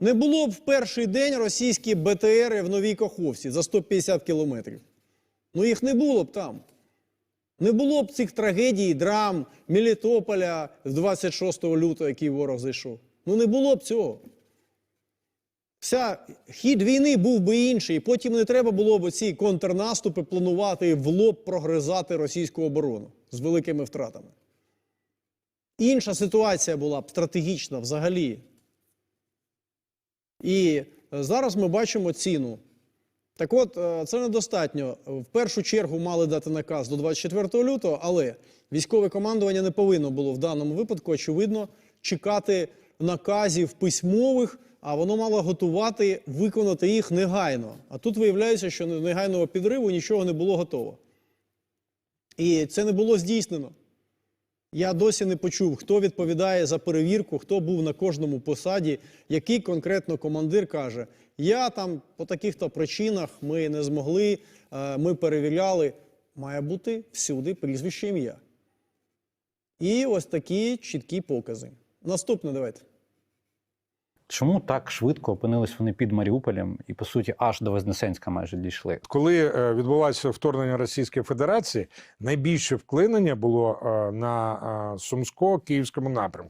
Не було б в перший день російські БТРи в Новій Каховці за 150 кілометрів. Ну їх не було б там. Не було б цих трагедій, драм Мелітополя з 26 лютого, який ворог зайшов. Ну не було б цього. Вся хід війни був би інший, і потім не треба було б ці контрнаступи планувати і в лоб прогризати російську оборону з великими втратами. Інша ситуація була б стратегічна взагалі. І е, зараз ми бачимо ціну. Так от, е, це недостатньо. В першу чергу мали дати наказ до 24 лютого, але військове командування не повинно було в даному випадку, очевидно, чекати наказів письмових, а воно мало готувати, виконати їх негайно. А тут виявляється, що негайного підриву нічого не було готово. І це не було здійснено. Я досі не почув, хто відповідає за перевірку, хто був на кожному посаді, який конкретно командир каже: Я там по таких-то причинах ми не змогли, е, ми перевіряли. Має бути всюди прізвище ім'я. І ось такі чіткі покази. Наступне давайте. Чому так швидко опинились вони під Маріуполем і, по суті, аж до Вознесенська майже дійшли? Коли е, відбулося вторгнення Російської Федерації, найбільше вклинення було е, на е, Сумсько-Київському напрямку.